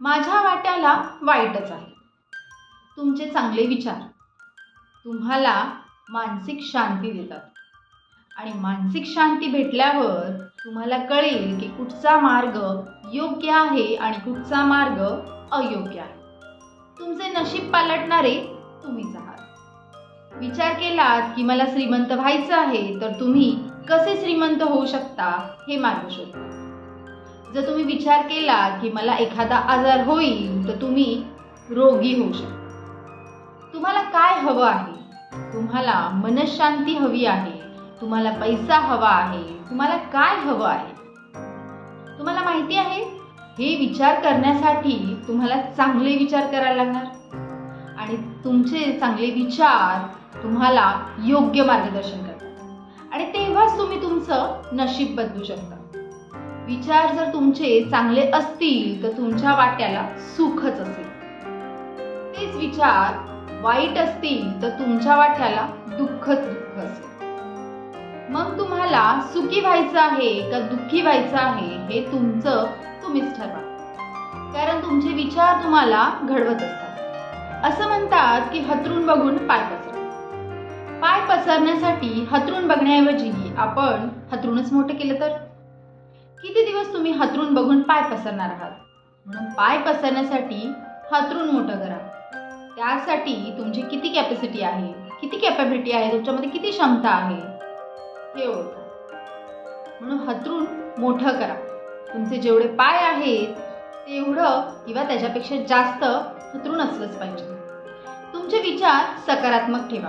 माझ्या वाट्याला वाईटच आहे. तुमचे चांगले विचार तुम्हाला मानसिक शांती देतात. आणि मानसिक शांती भेटल्यावर तुम्हाला कळेल की कुठचा मार्ग योग्य आहे आणि कुठचा मार्ग अयोग्य आहे. तुमचे नशीब पालटणारे तुम्हीच आहात. विचार केलात की मला श्रीमंत व्हायचं आहे तर तुम्ही कसे श्रीमंत होऊ शकता हे मार्ग शोधता जर तुम्ही विचार केला की मला एखादा आजार होईल तर तुम्ही रोगी होऊ शकता. तुम्हाला काय हवं आहे? तुम्हाला मनशांती हवी आहे. तुम्हाला पैसा हवा आहे. तुम्हाला काय हवं आहे? तुम्हाला माहिती आहे? हे विचार करण्यासाठी तुम्हाला चांगले विचार करायला लागणार. आणि तुमचे चांगले विचार तुम्हाला योग्य मार्गदर्शन करतात. आणि तेव्हाच तुम्ही तुमचं नशीब बदलू शकता. विचार जर तुमचे चांगले असतील तर तुमच्या वाट्याला सुखच असेल. तेच विचार वाईट असतील तर तुमच्या वाट्याला दुःखच दुःख असेल. मग तुम्हाला सुखी व्हायचं आहे का दुःखी व्हायचं आहे हे तुमचं तुम्हीच ठरवा. कारण तुमचे विचार तुम्हाला घडवत असतात. असं म्हणतात की हतरून बघून पाय पसरा. पाय पसरण्यासाठी हतरून बघण्याऐवजी आपण हतरूनच मोठं केलं तर? किती दिवस तुम्ही हतरून बघून पाय पसरणार आहात? म्हणून पाय पसरण्यासाठी हतरून मोठं करा. त्यासाठी तुमची किती कॅपॅसिटी आहे? किती कॅपॅबिलिटी आहे? तुमच्यामध्ये किती क्षमता आहे? हे ओळखा. म्हणून हतरून मोठं करा. तुमचे जेवढे पाय आहेत तेवढं किंवा त्याच्यापेक्षा जास्त हतरून असलंच पाहिजे. तुमचे विचार सकारात्मक ठेवा.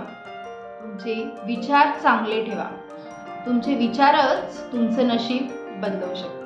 तुमचे विचार चांगले ठेवा. तुमचे विचारच तुमचं नशीब बनवू शकतो.